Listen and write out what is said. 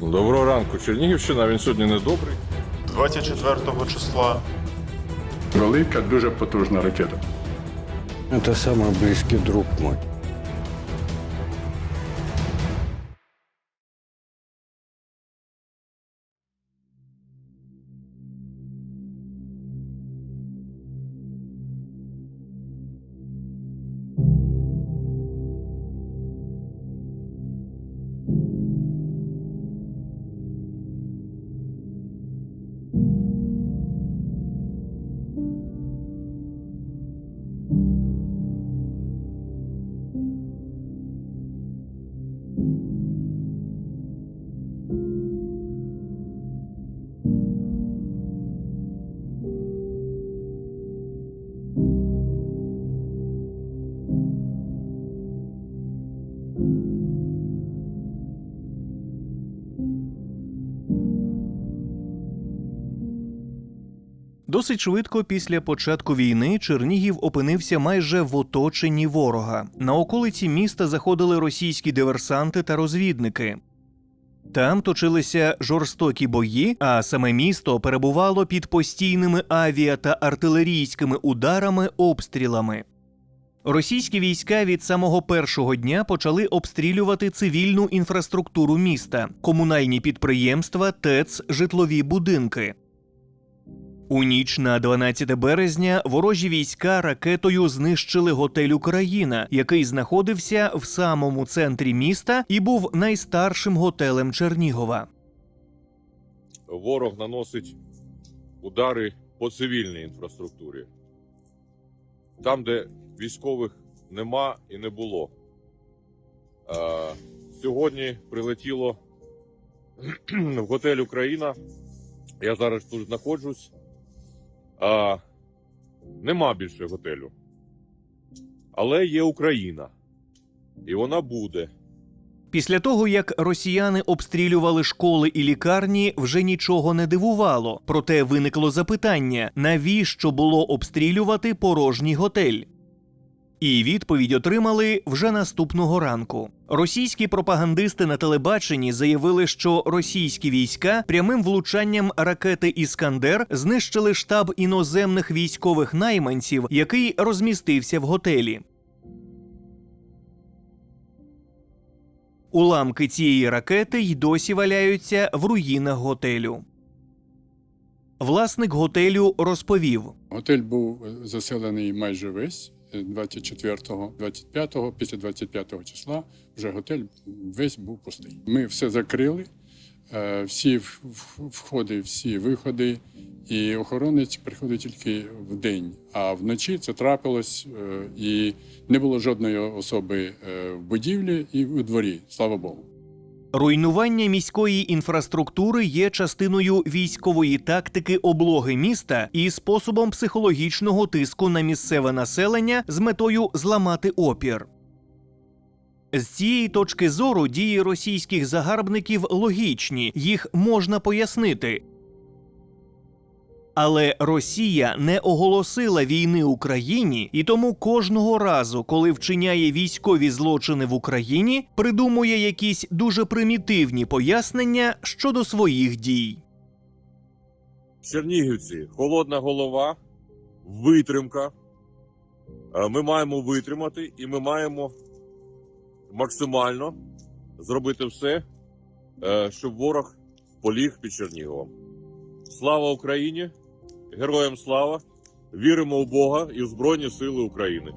Доброго ранку, Чернігівщина. Він сьогодні не добрий. 24 числа Велика, дуже потужна ракета. Це самый близкий друг мой. Досить швидко після початку війни Чернігів опинився майже в оточенні ворога. На околиці міста заходили російські диверсанти та розвідники. Там точилися жорстокі бої, а саме місто перебувало під постійними авіа та артилерійськими ударами обстрілами. Російські війська від самого першого дня почали обстрілювати цивільну інфраструктуру міста, комунальні підприємства, ТЕЦ, житлові будинки. У ніч на 12 березня ворожі війська ракетою знищили готель Україна, який знаходився в самому центрі міста і був найстаршим готелем Чернігова. Ворог наносить удари по цивільній інфраструктурі. Там, де військових нема і не було. Е, сьогодні прилетіло в готель Україна. Я зараз тут знаходжусь. А, нема більше готелю. Але є Україна. І вона буде. Після того, як росіяни обстрілювали школи і лікарні, вже нічого не дивувало. Проте виникло запитання: навіщо було обстрілювати порожній готель? І відповідь отримали вже наступного ранку. Російські пропагандисти на телебаченні заявили, що російські війська прямим влучанням ракети Іскандер знищили штаб іноземних військових найманців, який розмістився в готелі. Уламки цієї ракети й досі валяються в руїнах готелю. Власник готелю розповів: Готель був заселений майже весь. Е, 24-го, 25-го, після 25-го числа вже готель весь був пустий. Ми все закрили, е, всі входи, всі виходи, і охоронець приходить тільки в день. А вночі це трапилось, е, і не було жодної особи е, в будівлі і у дворі, слава Богу. Руйнування міської інфраструктури є частиною військової тактики облоги міста і способом психологічного тиску на місцеве населення з метою зламати опір. З цієї точки зору дії російських загарбників логічні, їх можна пояснити. Але Росія не оголосила війни Україні, і тому кожного разу, коли вчиняє військові злочини в Україні, придумує якісь дуже примітивні пояснення щодо своїх дій. Чернігівці, холодна голова, витримка. Е, Ми маємо витримати і ми маємо максимально зробити все, е, щоб ворог поліг під Черніговом. Слава Україні! Героям слава! Віримо в Бога і в Збройні Сили України!